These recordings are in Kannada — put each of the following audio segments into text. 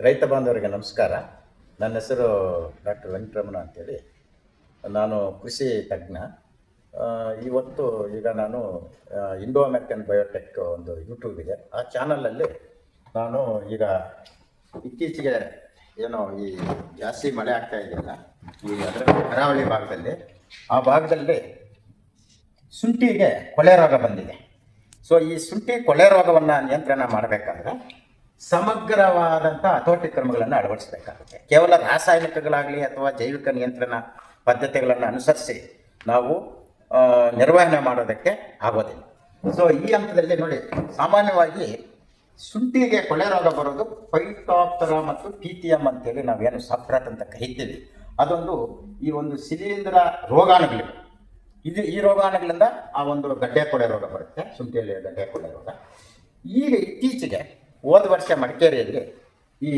ರೈತ ಬಾಂಧವರಿಗೆ ನಮಸ್ಕಾರ. ನನ್ನ ಹೆಸರು ಡಾಕ್ಟರ್ ವೆಂಕಟರಮಣ ಅಂತೇಳಿ. ನಾನು ಕೃಷಿ ತಜ್ಞ. ಇವತ್ತು ಈಗ ನಾನು ಇಂಡೋ ಅಮೆರಿಕನ್ ಬಯೋಟೆಕ್ ಒಂದು ಯೂಟ್ಯೂಬ್ ಇದೆ. ಆ ಚಾನಲಲ್ಲಿ ನಾನು ಈಗ ಇತ್ತೀಚೆಗೆ ಏನೋ ಈ ಜಾಸ್ತಿ ಮಳೆ ಆಗ್ತಾ ಇದೆಯಲ್ಲ, ಈ ಅದರ ಕರಾವಳಿ ಭಾಗದಲ್ಲಿ, ಆ ಭಾಗದಲ್ಲಿ ಶುಂಠಿಗೆ ಕೊಳೆ ರೋಗ ಬಂದಿದೆ. ಸೊ ಈ ಶುಂಠಿ ಕೊಳೆ ರೋಗವನ್ನು ನಿಯಂತ್ರಣ ಮಾಡಬೇಕಾದ್ರೆ ಸಮಗ್ರವಾದಂಥ ಹತೋಟಿ ಕ್ರಮಗಳನ್ನು ಅಳವಡಿಸಬೇಕಾಗುತ್ತೆ. ಕೇವಲ ರಾಸಾಯನಿಕಗಳಾಗಲಿ ಅಥವಾ ಜೈವಿಕ ನಿಯಂತ್ರಣ ಪದ್ಧತಿಗಳನ್ನು ಅನುಸರಿಸಿ ನಾವು ನಿರ್ವಹಣೆ ಮಾಡೋದಕ್ಕೆ ಆಗೋದಿಲ್ಲ. ಸೊ ಈ ಹಂತದಲ್ಲಿ ನೋಡಿ, ಸಾಮಾನ್ಯವಾಗಿ ಶುಂಠಿಗೆ ಕೊಳೆ ರೋಗ ಬರೋದು ಪೈಟಾಪ್ತರ ಮತ್ತು ಪಿಟಿಎಂ ಅಂತೇಳಿ ನಾವೇನು ಸಪ್ರಾತ್ ಅಂತ ಕರಿತೀವಿ. ಅದೊಂದು ಈ ಒಂದು ಶಿಲೀಂಧ್ರ ರೋಗಾಣುಗಳಿವೆ. ಇದು ಈ ರೋಗಾಣುಗಳಿಂದ ಆ ಒಂದು ಗಡ್ಡೆ ಕೊಳೆ ರೋಗ ಬರುತ್ತೆ ಶುಂಠಿಯಲ್ಲಿ ಗಡ್ಡೆ ಕೊಳೆ ರೋಗ. ಈಗ ಇತ್ತೀಚೆಗೆ ಹೋದ ವರ್ಷ ಮಡಿಕೇರಿಯಲ್ಲಿ ಈ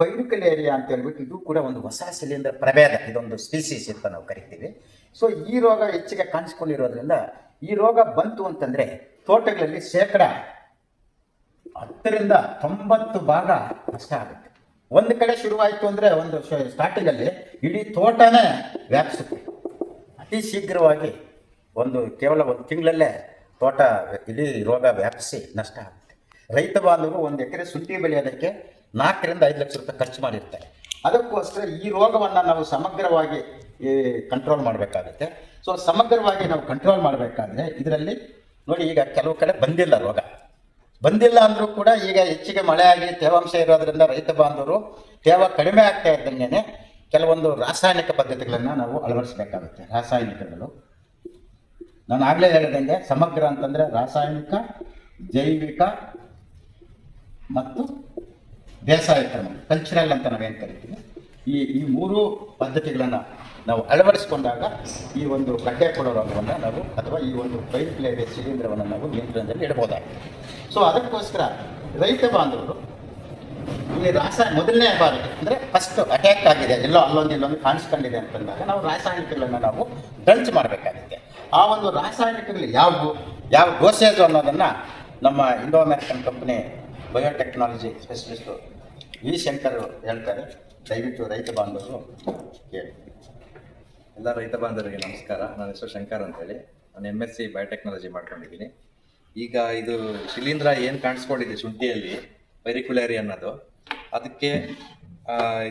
ಪೈರುಕಲೇರಿಯಾ ಅಂತ ಹೇಳ್ಬಿಟ್ಟು ಇದು ಕೂಡ ಒಂದು ಹೊಸ ಶಿಲೀಂಧ್ರ ಪ್ರಭೇದ. ಇದೊಂದು ಸ್ಪೀಸೀಸ್ ಅಂತ ನಾವು ಕರಿತೀವಿ. ಸೊ ಈ ರೋಗ ಹೆಚ್ಚಿಗೆ ಕಾಣಿಸ್ಕೊಂಡಿರೋದ್ರಿಂದ ಈ ರೋಗ ಬಂತು ಅಂತಂದರೆ ತೋಟಗಳಲ್ಲಿ ಶೇಕಡ ಹತ್ತರಿಂದ ತೊಂಬತ್ತು ಭಾಗ ನಷ್ಟ ಆಗುತ್ತೆ. ಒಂದು ಕಡೆ ಶುರುವಾಯಿತು ಅಂದರೆ ಒಂದು ಸ್ಟಾರ್ಟಿಂಗಲ್ಲಿ ಇಡೀ ತೋಟನೇ ವ್ಯಾಪಿಸುತ್ತೆ. ಅತಿ ಶೀಘ್ರವಾಗಿ ಒಂದು ಕೇವಲ ಒಂದು ತಿಂಗಳಲ್ಲೇ ತೋಟ, ಇಡೀ ರೋಗ ವ್ಯಾಪಿಸಿ ನಷ್ಟ ಆಗುತ್ತೆ. ರೈತ ಬಾಂಧವರು ಒಂದು ಎಕರೆ ಶುಂಠಿ ಬೆಳೆಯೋದಕ್ಕೆ ನಾಲ್ಕರಿಂದ ಐದು ಲಕ್ಷ ರೂಪಾಯಿ ಖರ್ಚು ಮಾಡಿರ್ತಾರೆ. ಅದಕ್ಕೋಸ್ಕರ ಈ ರೋಗವನ್ನು ನಾವು ಸಮಗ್ರವಾಗಿ ಕಂಟ್ರೋಲ್ ಮಾಡಬೇಕಾಗುತ್ತೆ. ಸೊ ಸಮಗ್ರವಾಗಿ ನಾವು ಕಂಟ್ರೋಲ್ ಮಾಡಬೇಕಾದ್ರೆ ಇದರಲ್ಲಿ ನೋಡಿ ಈಗ ಕೆಲವು ಕಡೆ ಬಂದಿಲ್ಲ ರೋಗ. ಬಂದಿಲ್ಲ ಅಂದರೂ ಕೂಡ ಈಗ ಹೆಚ್ಚಿಗೆ ಮಳೆ ಆಗಿ ತೇವಾಂಶ ಇರೋದ್ರಿಂದ ರೈತ ಬಾಂಧವರು ತೇವ ಕಡಿಮೆ ಆಗ್ತಾ ಇದ್ದಂಗೆ ಕೆಲವೊಂದು ರಾಸಾಯನಿಕ ಪದ್ಧತಿಗಳನ್ನು ನಾವು ಅಳವಡಿಸಬೇಕಾಗುತ್ತೆ. ರಾಸಾಯನಿಕಗಳು. ನಾನು ಆಗಲೇ ಹೇಳಿದಂಗೆ ಸಮಗ್ರ ಅಂತಂದರೆ ರಾಸಾಯನಿಕ, ಜೈವಿಕ ಮತ್ತು ಬೇಸಾಯ ಕ್ರಮ ಕಲ್ಚರಲ್ ಅಂತ ನಾವೇನು ಕರಿತೀವಿ? ಈ ಈ ಮೂರು ಪದ್ಧತಿಗಳನ್ನು ನಾವು ಅಳವಡಿಸಿಕೊಂಡಾಗ ಈ ಒಂದು ಗಡ್ಡೆ ಕೊಡೋ ರೋಗವನ್ನು ನಾವು ಅಥವಾ ಈ ಒಂದು ಪೈಪ್ ಪ್ಲೇರೆ ಶಿಲೀಂಧ್ರವನ್ನು ನಾವು ನಿಯಂತ್ರಣದಲ್ಲಿ ಇಡಬಹುದಾಗಿದೆ. ಸೊ ಅದಕ್ಕೋಸ್ಕರ ರೈತ ಬಾಂಧವರು ಇಲ್ಲಿ ರಾಸಾಯನ ಮೊದಲನೇ ಬಾರಿ ಅಂದರೆ ಫಸ್ಟ್ ಅಟ್ಯಾಕ್ ಆಗಿದೆ. ಎಲ್ಲೋ ಅಲ್ಲೊಂದು ಇಲ್ಲೊಂದು ಕಾಣಿಸ್ಕೊಂಡಿದೆ ಅಂತಂದಾಗ ನಾವು ರಾಸಾಯನಿಕಗಳನ್ನು ನಾವು ಡ್ರಂಚ್ ಮಾಡಬೇಕಾಗುತ್ತೆ. ಆ ಒಂದು ರಾಸಾಯನಿಕಗಳು ಯಾವ ಯಾವ ಡೋಸೇಜು ಅನ್ನೋದನ್ನು ನಮ್ಮ Indo American company biotechnology specialist V Shankar ಹೇಳ್ತಾರೆ, ದಯವಿಟ್ಟು ರೈತ ಬಾಂಧವರು ಕೇಳಿ. ಎಲ್ಲ ರೈತ ಬಾಂಧವರಿಗೆ ನಮಸ್ಕಾರ. ನನ್ನ ಹೆಸರು ಶಂಕರ್ ಅಂತೇಳಿ. ನಾನು ಎಂ ಎಸ್ ಸಿ ಬಯೋಟೆಕ್ನಾಲಜಿ ಮಾಡ್ಕೊಂಡಿದ್ದೀನಿ. ಈಗ ಇದು ಶಿಲೀಂಧ್ರ ಏನು ಕಾಣಿಸ್ಕೊಂಡಿದೆ ಶುಂಠಿಯಲ್ಲಿ? ಪೈರಿಕ್ಯುಲರಿ ಅನ್ನೋದು. ಅದಕ್ಕೆ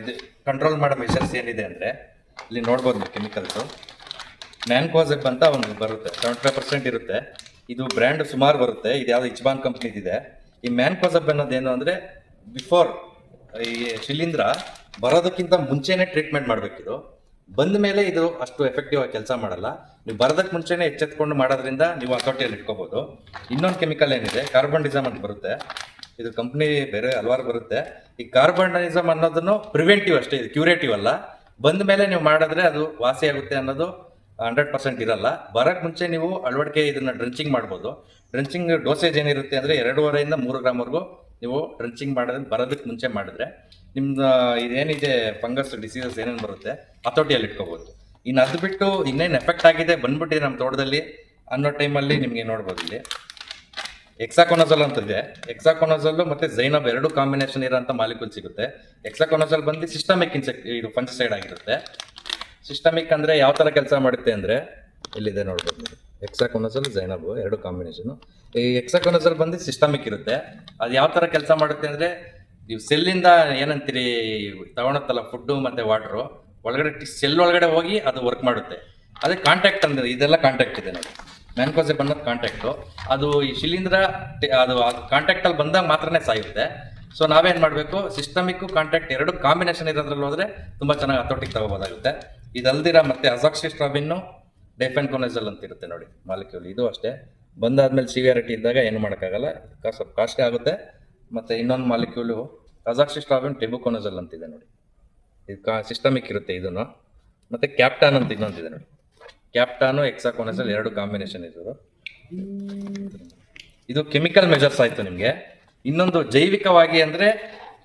ಇದು ಕಂಟ್ರೋಲ್ ಮಾಡೋ ಮೆಷರ್ಸ್ ಏನಿದೆ ಅಂದರೆ, ಇಲ್ಲಿ ನೋಡ್ಬೋದು ನೀವು ಕೆಮಿಕಲ್ಸು ಮ್ಯಾನ್ಕೋಸೆಪ್ ಅಂತ ಒಂದು ಬರುತ್ತೆ. ಸೆವೆಂಟಿ ಫೈವ್ ಪರ್ಸೆಂಟ್ ಇರುತ್ತೆ. ಇದು ಬ್ರ್ಯಾಂಡ್ ಸುಮಾರು ಬರುತ್ತೆ. ಇದು ಯಾವುದೋ ಇಚ್ಬಾನ್ ಕಂಪ್ನಿದಿದೆ ಈ ಮ್ಯಾನ್ಕೋಸೆಪ್ ಅನ್ನೋದೇನು ಅಂದರೆ ಬಿಫೋರ್ ಈ ಶಿಲೀಂಧ್ರ ಬರೋದಕ್ಕಿಂತ ಮುಂಚೆನೆ ಟ್ರೀಟ್ಮೆಂಟ್ ಮಾಡಬೇಕಿದು. ಬಂದ ಮೇಲೆ ಇದು ಅಷ್ಟು ಎಫೆಕ್ಟಿವ್ ಆಗಿ ಕೆಲಸ ಮಾಡಲ್ಲ. ನೀವು ಬರೋದಕ್ಕೆ ಮುಂಚೆನೆ ಎಚ್ಚೆತ್ಕೊಂಡು ಮಾಡೋದ್ರಿಂದ ನೀವು ಹತೋಟಿಯಲ್ಲಿ ಇಟ್ಕೋಬಹುದು ಇನ್ನೊಂದು ಕೆಮಿಕಲ್ ಏನಿದೆ? ಕಾರ್ಬನ್ಡಿಸಮ್ ಅಂತ ಬರುತ್ತೆ. ಇದು ಕಂಪ್ನಿ ಬೇರೆ ಹಲವಾರು ಬರುತ್ತೆ. ಈ ಕಾರ್ಬನ್ಡೈಸಮ್ ಅನ್ನೋದನ್ನು ಪ್ರಿವೆಂಟಿವ್ ಅಷ್ಟೇ, ಇದು ಕ್ಯೂರೇಟಿವ್ ಅಲ್ಲ. ಬಂದ ಮೇಲೆ ನೀವು ಮಾಡಿದ್ರೆ ಅದು ವಾಸಿ ಆಗುತ್ತೆ ಅನ್ನೋದು ಹಂಡ್ರೆಡ್ ಪರ್ಸೆಂಟ್ ಇರಲ್ಲ. ಬರೋಕ್ಕೆ ಮುಂಚೆ ನೀವು ಅಳವಡಿಕೆ ಇದನ್ನು ಡ್ರಂಚಿಂಗ್ ಮಾಡ್ಬೋದು. ಡ್ರೆಂಚಿಂಗ್ ಡೋಸೇಜ್ ಏನಿರುತ್ತೆ ಅಂದರೆ ಎರಡೂವರೆಯಿಂದ ಮೂರು ಗ್ರಾಮ್ವರೆಗೂ ನೀವು ಡ್ರಂಚಿಂಗ್ ಮಾಡೋದು ಬರೋದಕ್ಕೆ ಮುಂಚೆ ಮಾಡಿದ್ರೆ ನಿಮ್ದು ಇದೇನಿದೆ ಫಂಗಸ್, ಡಿಸೀಸಸ್ ಏನೇನು ಬರುತ್ತೆ ಹತೋಟಿಯಲ್ಲಿ ಇಟ್ಕೋಬೋದು ಇನ್ನು ಅದು ಬಿಟ್ಟು ಇನ್ನೇನು ಎಫೆಕ್ಟ್ ಆಗಿದೆ ಬಂದ್ಬಿಟ್ಟಿದೆ ನಮ್ಮ ತೋಟದಲ್ಲಿ ಅನ್ನೋ ಟೈಮಲ್ಲಿ ನಿಮಗೆ ನೋಡ್ಬೋದು ಇಲ್ಲಿ. ಎಕ್ಸಾಕೊನಜಲ್ ಅಂತ ಇದೆ ಮತ್ತು ಝೈನಬ್ ಎರಡು ಕಾಂಬಿನೇಷನ್ ಇರೋಂಥ ಮಾಲಿಕ್ಯೂಲ್ ಸಿಗುತ್ತೆ. ಎಕ್ಸಾಕೊನಜಲ್ ಬಂದು ಸಿಸ್ಟಮಿಕ್ ಇನ್ಸೆಕ್ಟ್ ಇದು ಫಂಜಿಸೈಡ್ ಆಗಿರುತ್ತೆ. ಸಿಸ್ಟಮಿಕ್ ಅಂದ್ರೆ ಯಾವ ತರ ಕೆಲಸ ಮಾಡುತ್ತೆ ಅಂದ್ರೆ ಇಲ್ಲಿದೆ ನೋಡ್ಬೋದು ನೀವು ಎಕ್ಸಾಕೊನಜಲ್ ಝೈನಬ್ ಎರಡು ಕಾಂಬಿನೇಷನ್ ಈ ಎಕ್ಸಾಕೊನಜಲ್ ಬಂದು ಸಿಸ್ಟಮಿಕ್ ಇರುತ್ತೆ. ಅದು ಯಾವ ತರ ಕೆಲಸ ಮಾಡುತ್ತೆ ಅಂದ್ರೆ, ನೀವು ಸೆಲ್ಲಿಂದ ಏನಂತೀರಿ, ತಗೊಳತ್ತಲ್ಲ ಫುಡ್ಡು ಮತ್ತೆ ವಾಟ್ರು ಒಳಗಡೆ ಸೆಲ್ ಒಳಗಡೆ ಹೋಗಿ ಅದು ವರ್ಕ್ ಮಾಡುತ್ತೆ. ಅದೇ ಕಾಂಟ್ಯಾಕ್ಟ್ ಅಂದ್ರೆ, ಇದೆಲ್ಲ ಕಾಂಟ್ಯಾಕ್ಟ್ ಇದೆ ನೋಡಿ. ಮ್ಯಾನ್ಕೋಸೆಪ್ ಅನ್ನೋದು ಕಾಂಟ್ಯಾಕ್ಟು ಅದು ಈ ಶಿಲೀಂಧ್ರ ಟಿ- ಅದು ಕಾಂಟ್ಯಾಕ್ಟಲ್ಲಿ ಬಂದಾಗ ಮಾತ್ರನೇ ಸಾಯುತ್ತೆ. ಸೊ ನಾವೇನು ಮಾಡಬೇಕು? ಸಿಸ್ಟಮಿಕ್ಕು ಕಾಂಟ್ಯಾಕ್ಟ್ ಎರಡು ಕಾಂಬಿನೇಷನ್ ಇರೋದ್ರಲ್ಲಿ ಹೋದರೆ ತುಂಬ ಚೆನ್ನಾಗಿ ಹತೋಟಿಗೆ ತಗೋಬೋದಾಗುತ್ತೆ. ಇದಲ್ದಿರ ಮತ್ತೆ ಅಜಾಕ್ಸಿಸ್ಟ್ರಾಬಿನ್ನು ಡೆಫೆನ್ಕೊನೆಜಲ್ ಅಂತ ಇರುತ್ತೆ ನೋಡಿ ಮಾಲಿಕ್ಯೂಲ್ ಇದು ಅಷ್ಟೇ. ಬಂದಾದ್ಮೇಲೆ ಸಿವಿಯಾರಿಟಿ ಇದ್ದಾಗ ಏನು ಮಾಡೋಕ್ಕಾಗಲ್ಲ. ಸ್ವಲ್ಪ ಕಾಸ್ಟ್ಲಿ ಆಗುತ್ತೆ. ಮತ್ತೆ ಇನ್ನೊಂದು ಮಾಲಿಕ್ಯೂಲು ಅಜಾಕ್ಸಿಸ್ಟ್ರಾಬಿನ್ ಟೆಬುಕೊನಜಲ್ ಅಂತಿದೆ ನೋಡಿ. ಇದು ಕಾ ಸಿಸ್ಟಮಿಕ್ ಇರುತ್ತೆ ಇದನ್ನು ಮತ್ತೆ ಕ್ಯಾಪ್ಟಾನ್ ಅಂತ ಇನ್ನೊಂದಿದೆ ನೋಡಿ. ಕ್ಯಾಪ್ಟಾನು ಎಕ್ಸಾಕೋನಸಲ್ ಎರಡು ಕಾಂಬಿನೇಷನ್ ಇದ್ರು ಇದು ಕೆಮಿಕಲ್ ಮೆಜರ್ಸ್ ಆಯಿತು ನಿಮಗೆ. ಇನ್ನೊಂದು ಜೈವಿಕವಾಗಿ ಅಂದ್ರೆ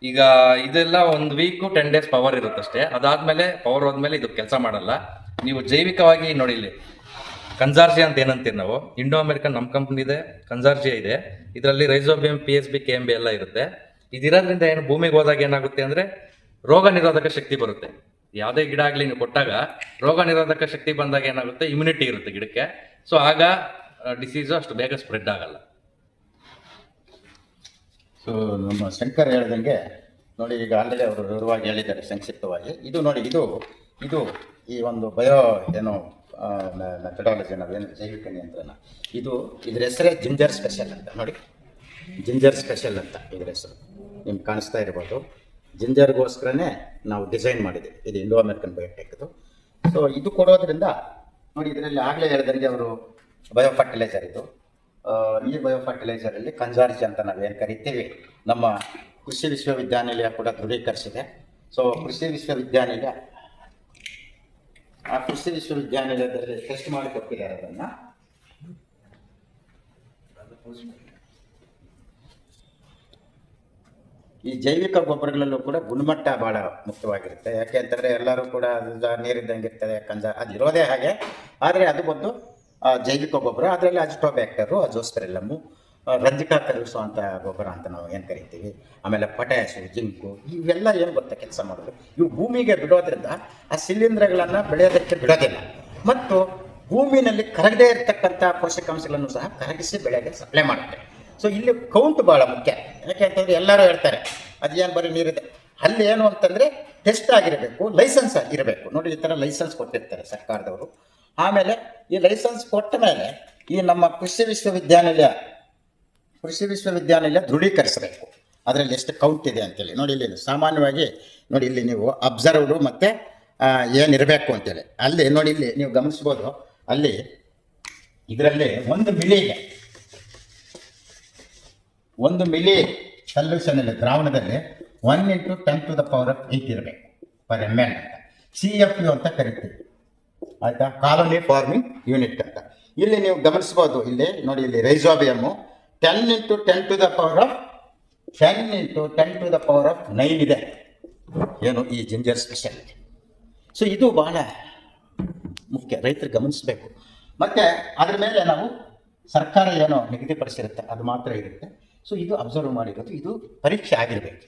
ಈಗ ಇದೆಲ್ಲ ಒಂದು ವೀಕು ಟೆನ್ ಡೇಸ್ ಪವರ್ ಇರುತ್ತೆ ಅಷ್ಟೇ ಅದಾದ್ಮೇಲೆ ಪವರ್ ಹೋದ್ಮೇಲೆ ಇದು ಕೆಲಸ ಮಾಡಲ್ಲ. ನೀವು ಜೈವಿಕವಾಗಿ ನೋಡಿ ಇಲ್ಲಿ, ಕನ್ಸಾರ್ಜಿ ಅಂತ ಏನಂತೀವಿ ನಾವು? ಇಂಡೋ ಅಮೆರಿಕನ್ ನಮ್ಮ ಕಂಪ್ನಿ ಇದೆ, ಕನ್ಸಾರ್ಜಿ ಇದೆ. ಇದರಲ್ಲಿ rhizobium P S B K M B ಎಲ್ಲ ಇರುತ್ತೆ. ಇದಿರೋದ್ರಿಂದ ಏನು ಭೂಮಿಗೆ ಹೋದಾಗ ಏನಾಗುತ್ತೆ ಅಂದ್ರೆ ರೋಗ ನಿರೋಧಕ ಶಕ್ತಿ ಬರುತ್ತೆ. ಯಾವುದೇ ಗಿಡ ಆಗಲಿ ನೀವು ಕೊಟ್ಟಾಗ ರೋಗ ನಿರೋಧಕ ಶಕ್ತಿ ಬಂದಾಗ ಏನಾಗುತ್ತೆ? ಇಮ್ಯುನಿಟಿ ಇರುತ್ತೆ ಗಿಡಕ್ಕೆ. ಸೊ ಆಗ ಡಿಸೀಸು ಅಷ್ಟು ಬೇಗ ಸ್ಪ್ರೆಡ್ ಆಗಲ್ಲ. ಸೊ ನಮ್ಮ ಶಂಕರ್ ಹೇಳ್ದಂಗೆ ನೋಡಿ ಈಗ ಆಲ್ರೆಡಿ ಅವರು ವಿವರವಾಗಿ ಹೇಳಿದ್ದಾರೆ ಸಂಕ್ಷಿಪ್ತವಾಗಿ. ಇದು ನೋಡಿ, ಇದು ಇದು ಈ ಒಂದು ಬಯೋ ಏನು ಮೆಥಡಾಲಜಿ ನಾವೇನು ಜೈವಿಕ ನಿಯಂತ್ರಣ. ಇದು ಇದ್ರ ಹೆಸರೇ ಜಿಂಜರ್ ಸ್ಪೆಷಲ್ ಅಂತ. ನೋಡಿ, ಜಿಂಜರ್ ಸ್ಪೆಷಲ್ ಅಂತ ಇದ್ರ ಹೆಸರು. ನಿಮ್ಗೆ ಕಾಣಿಸ್ತಾ ಇರ್ಬೋದು. ಜಿಂಜರ್ಗೋಸ್ಕರನೇ ನಾವು ಡಿಸೈನ್ ಮಾಡಿದ್ದೀವಿ. ಇದು ಇಂಡೋ ಅಮೆರಿಕನ್ ಬಯೋಟೆಕ್ದು ಸೊ ಇದು ಕೊಡೋದ್ರಿಂದ, ನೋಡಿ, ಇದರಲ್ಲಿ ಆಗಲೇ ಹೇಳಿದಂಗೆ ಅವರು ಬಯೋ ಫರ್ಟಿಲೈಸರ್ ಇದು. ಈ ಬಯೋ ಫರ್ಟಿಲೈಸರಲ್ಲಿ ಕನ್ಸಾರ್ಜಿ ಅಂತ ನಾವೇನು ಕರಿತೀವಿ, ನಮ್ಮ ಕೃಷಿ ವಿಶ್ವವಿದ್ಯಾನಿಲಯ ಕೂಡ ದೃಢೀಕರಿಸಿದೆ. ಸೊ ಕೃಷಿ ವಿಶ್ವವಿದ್ಯಾನಿಲಯ, ಆ ಕೃಷಿ ವಿಶ್ವವಿದ್ಯಾನಿಲಯದಲ್ಲಿ ಟೆಸ್ಟ್ ಮಾಡಿ ಕೊಟ್ಟಿದ್ದಾರೆ ಅದನ್ನು. ಈ ಜೈವಿಕ ಗೊಬ್ಬರಗಳಲ್ಲೂ ಕೂಡ ಗುಣಮಟ್ಟ ಬಹಳ ಮುಖ್ಯವಾಗಿರುತ್ತೆ. ಯಾಕೆ ಅಂತಂದರೆ ಎಲ್ಲರೂ ಕೂಡ ನೀರಿದ್ದಂಗೆ ಇರ್ತದೆ ಕಂಜ ಅದು ಇರೋದೇ ಹಾಗೆ. ಆದರೆ ಅದು ಬಂದು ಜೈವಿಕ ಗೊಬ್ಬರ, ಅದರಲ್ಲಿ ಅಜಿಟೋಬ್ಯಾಕ್ಟರು ಅಜೋಸ್ಪೆರಿಲಮ್ಮು ರಂಜಿಕ ಅಂತ ಗೊಬ್ಬರ ಅಂತ ನಾವು ಏನು ಕರಿತೀವಿ? ಆಮೇಲೆ ಪೊಟ್ಯಾಸು ಜಿಂಕು, ಇವೆಲ್ಲ ಏನು ಗೊತ್ತಾ ಕೆಲಸ ಮಾಡೋದು? ಇವು ಭೂಮಿಗೆ ಬಿಡೋದ್ರಿಂದ ಆ ಶಿಲೀಂಧ್ರಗಳನ್ನು ಬೆಳೆಯೋದಕ್ಕೆ ಬಿಡೋದಿಲ್ಲ. ಮತ್ತು ಭೂಮಿನಲ್ಲಿ ಕರಗದೇ ಇರತಕ್ಕಂಥ ಪೋಷಕಾಂಶಗಳನ್ನು ಸಹ ಕರಗಿಸಿ ಬೆಳೆಗೆ ಸಪ್ಲೈ ಮಾಡುತ್ತೆ. ಸೊ ಇಲ್ಲಿ ಕೌಂಟ್ ಭಾಳ ಮುಖ್ಯ. ಯಾಕೆ ಅಂತಂದರೆ ಎಲ್ಲರೂ ಹೇಳ್ತಾರೆ, ಅದು ಏನು ಬರೀ ನೀರಿದೆ? ಅಲ್ಲಿ ಏನು ಅಂತಂದರೆ ಟೆಸ್ಟ್ ಆಗಿರಬೇಕು ಲೈಸೆನ್ಸ್ ಇರಬೇಕು ನೋಡಿ, ಈ ಥರ ಲೈಸೆನ್ಸ್ ಕೊಟ್ಟಿರ್ತಾರೆ ಸರ್ಕಾರದವರು. ಆಮೇಲೆ ಈ ಲೈಸೆನ್ಸ್ ಕೊಟ್ಟ ಮೇಲೆ ಈ ನಮ್ಮ ಕೃಷಿ ವಿಶ್ವವಿದ್ಯಾನಿಲಯ ಕೃಷಿ ವಿಶ್ವವಿದ್ಯಾನಿಲಯ ದೃಢೀಕರಿಸಬೇಕು. ಅದರಲ್ಲಿ ಎಷ್ಟು ಕೌಂಟ್ ಇದೆ ಅಂತೇಳಿ. ನೋಡಿ ಇಲ್ಲಿ ಸಾಮಾನ್ಯವಾಗಿ ನೋಡಿ ಇಲ್ಲಿ ನೀವು ಅಬ್ಸರ್ವ್ಡು ಮತ್ತು ಏನಿರಬೇಕು ಅಂತೇಳಿ. ಅಲ್ಲಿ ನೋಡಿ ಇಲ್ಲಿ ನೀವು ಗಮನಿಸ್ಬೋದು. ಅಲ್ಲಿ ಇದರಲ್ಲಿ ಒಂದು ಮಿಲಿಗೆ ಒಂದು ಮಿಲಿ ಸೊಲ್ಯೂಷನಲ್ಲಿ ದ್ರಾವಣದಲ್ಲಿ. One into ten to the power of eight ಇರಬೇಕು. ಪರ್ ಎಂ ಎಲ್ ಅಂತ. ಸಿ ಎಫ್ ಯು ಅಂತ ಕರಿತೀವಿ. ಆಯಿತಾ? ಕಾಲೋನಿ ಫಾರ್ಮಿಂಗ್ ಯೂನಿಟ್ ಅಂತ. ಇಲ್ಲಿ ನೀವು ಗಮನಿಸ್ಬೋದು ಇಲ್ಲಿ ನೋಡಿ ಇಲ್ಲಿ rhizobium ten into ten to the power of ten into ten to the power of nine ಇದೆ. ಏನು ಈ ಜಿಂಜರ್ ಸ್ಪೆಷಾಲಿಟಿ ಸೊ ಇದು ಬಹಳ ಮುಖ್ಯ, ರೈತರು ಗಮನಿಸಬೇಕು. ಮತ್ತು ಅದ್ರ ಮೇಲೆ ನಾವು ಸರ್ಕಾರ ಏನೋ ನಿಗದಿಪಡಿಸಿರುತ್ತೆ, ಅದು ಮಾತ್ರ ಇರುತ್ತೆ. ಸೊ ಇದು ಅಬ್ಸರ್ವ್ ಮಾಡಿರೋದು, ಇದು ಪರೀಕ್ಷೆ ಆಗಿರಬೇಕು.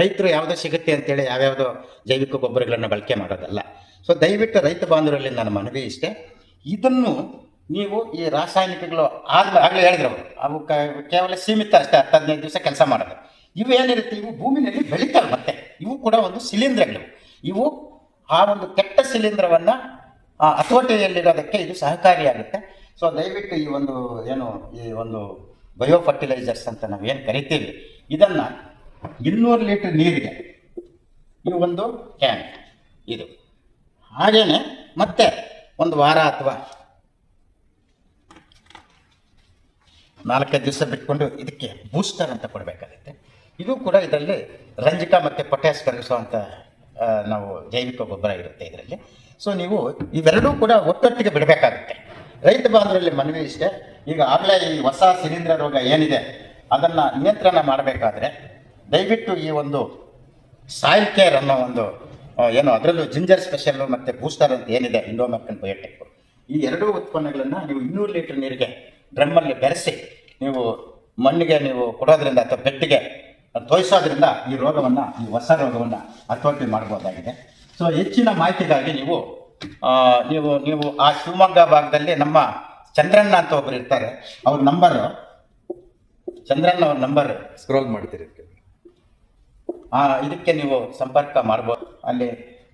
ರೈತರು ಯಾವುದೋ ಸಿಗುತ್ತೆ ಅಂತೇಳಿ ಯಾವ್ಯಾವುದೋ ಜೈವಿಕ ಗೊಬ್ಬರಗಳನ್ನು ಬಳಕೆ ಮಾಡೋದಲ್ಲ. ಸೊ ದಯವಿಟ್ಟು ರೈತ ಬಾಂಧವರಲ್ಲಿ ನನ್ನ ಮನವಿ ಇಷ್ಟೇ. ಇದನ್ನು ನೀವು ಈ ರಾಸಾಯನಿಕಗಳು ಆಗಲೇ ಆಗಲೇ ಹೇಳಿದ್ರು ಅವರು. ಅವು ಕೇವಲ ಸೀಮಿತ ಅಷ್ಟೇ, ಹತ್ತು ಹದಿನೈದು ದಿವಸ ಕೆಲಸ ಮಾಡೋದು. ಇವು ಏನಿರುತ್ತೆ? ಇವು ಭೂಮಿನಲ್ಲಿ ಬೆಳೀತವೆ ಮತ್ತೆ. ಇವು ಕೂಡ ಒಂದು ಶಿಲೀಂಧ್ರಗಳು ಇವು ಆ ಒಂದು ಕೆಟ್ಟ ಶಿಲೀಂಧ್ರವನ್ನು ಹತೋಟಿಯಲ್ಲಿರೋದಕ್ಕೆ ಇದು ಸಹಕಾರಿಯಾಗುತ್ತೆ. ಸೊ ದಯವಿಟ್ಟು ಈ ಒಂದು, ಏನು, ಈ ಒಂದು ಬಯೋ ಫರ್ಟಿಲೈಸರ್ಸ್ ಅಂತ ನಾವು ಏನು ಕರಿತೀವಿ? ಇದನ್ನು ಇನ್ನೂರು ಲೀಟರ್ ನೀರಿಗೆ ಈ ಒಂದು ಕ್ಯಾನ್ ಇದು. ಹಾಗೇನೆ ಮತ್ತೆ ಒಂದು ವಾರ ಅಥವಾ ನಾಲ್ಕೈದು ದಿವಸ ಬಿಟ್ಕೊಂಡು ಇದಕ್ಕೆ ಬೂಸ್ಟರ್ ಅಂತ ಕೊಡಬೇಕಾಗುತ್ತೆ. ಇದು ಕೂಡ ಇದರಲ್ಲಿ ರಂಜಕ ಮತ್ತು ಪೊಟ್ಯಾಸ್ ಕರಗಿಸುವಂಥ ನಾವು ಜೈವಿಕ ಗೊಬ್ಬರ ಇರುತ್ತೆ ಇದರಲ್ಲಿ. ಸೊ ನೀವು ಇವೆರಡೂ ಕೂಡ ಒಟ್ಟೊಟ್ಟಿಗೆ ಬಿಡಬೇಕಾಗುತ್ತೆ. ರೈತ ಬಾಂಧವರಲ್ಲಿ ಮನವಿ ಇಷ್ಟೇ. ಈಗ ಆಗಲೇ ಈ ಹೊಸ ಶಿಲೀಂಧ್ರ ರೋಗ ಏನಿದೆ, ಅದನ್ನು ನಿಯಂತ್ರಣ ಮಾಡಬೇಕಾದ್ರೆ ದಯವಿಟ್ಟು ಈ ಒಂದು ಸಾಯಿಲ್ ಕೇರ್ ಅನ್ನೋ ಒಂದು ಏನು ಅದರಲ್ಲೂ ಜಿಂಜರ್ ಸ್ಪೆಷಲ್ಲು ಮತ್ತು ಬೂಸ್ಟರ್ ಅಂತ ಏನಿದೆ ಇಂಡೋಮೆಕ್ಟನ್ ಬಯೋಟೆಕ್. ಈ ಎರಡೂ ಉತ್ಪನ್ನಗಳನ್ನು ನೀವು ಇನ್ನೂರು ಲೀಟರ್ ನೀರಿಗೆ ಡ್ರಮ್ಮಲ್ಲಿ ಬೆರೆಸಿ ನೀವು ಮಣ್ಣಿಗೆ ನೀವು ಕೊಡೋದ್ರಿಂದ ಅಥವಾ ಬೆಟ್ಟಿಗೆ ತೋರಿಸೋದ್ರಿಂದ ಈ ರೋಗವನ್ನು ಈ ಹೊಸ ರೋಗವನ್ನು ಹತೋಟಿ ಮಾಡ್ಬೋದಾಗಿದೆ. ಸೊ ಹೆಚ್ಚಿನ ಮಾಹಿತಿಗಾಗಿ ನೀವು ನೀವು ನೀವು ಆ ಶಿವಮೊಗ್ಗ ಭಾಗದಲ್ಲಿ ನಮ್ಮ ಚಂದ್ರಣ್ಣ ಅಂತ ಒಬ್ಬರು ಇರ್ತಾರೆ. ಅವ್ರ ನಂಬರು ಚಂದ್ರಣ್ಣ ಅವ್ರ ನಂಬರ್ ಸ್ಕ್ರೋಲ್ ಮಾಡ್ತೀರಿ ಆ ಇದಕ್ಕೆ ನೀವು ಸಂಪರ್ಕ ಮಾಡ್ಬೋದು. ಅಲ್ಲಿ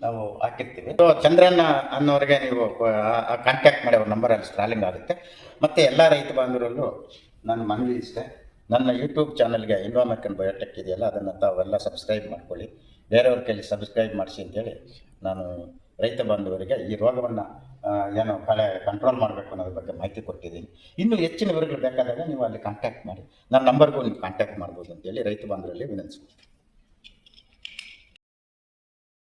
ನಾವು ಹಾಕಿರ್ತೀವಿ. ಸೊ ಚಂದ್ರಣ್ಣ ಅನ್ನೋರಿಗೆ ನೀವು ಕಾಂಟ್ಯಾಕ್ಟ್ ಮಾಡಿ ಅವ್ರ ನಂಬರ್ ಅಲ್ಲಿ ಸ್ಟ್ರಾಲಿಂಗ್ ಆಗುತ್ತೆ. ಮತ್ತು ಎಲ್ಲ ರೈತ ಬಾಂಧವರಲ್ಲೂ ನನ್ನ ಮನವಿ ಇಷ್ಟೇ. ನನ್ನ ಯೂಟ್ಯೂಬ್ ಚಾನಲ್ಗೆ ಇನ್ವಾಮೆಕನ್ ಬಯೋಟೆಕ್ ಇದೆಯಲ್ಲ, ಅದನ್ನು ತಾವೆಲ್ಲ ಸಬ್ಸ್ಕ್ರೈಬ್ ಮಾಡ್ಕೊಳ್ಳಿ. ಬೇರೆಯವ್ರ ಕೈಲಿ ಸಬ್ಸ್ಕ್ರೈಬ್ ಮಾಡಿಸಿ ಅಂತೇಳಿ ನಾನು ರೈತ ಬಾಂಧವರಿಗೆ ಈ ರೋಗವನ್ನು ಏನು ಕಳೆ ಕಂಟ್ರೋಲ್ ಮಾಡಬೇಕು ಅನ್ನೋದ್ರ ಬಗ್ಗೆ ಮಾಹಿತಿ ಕೊಟ್ಟಿದ್ದೀನಿ. ಇನ್ನೂ ಹೆಚ್ಚಿನ ವಿವರಗಳು ಬೇಕಾದಾಗ ನೀವು ಅಲ್ಲಿ ಕಾಂಟ್ಯಾಕ್ಟ್ ಮಾಡಿ. ನನ್ನ ನಂಬರ್ಗೂ ನೀವು ಕಾಂಟ್ಯಾಕ್ಟ್ ಮಾಡ್ಬೋದು ಅಂತೇಳಿ ರೈತ ಬಾಂಧವರಲ್ಲಿ ವಿನಂತಿಸ್ತೀನಿ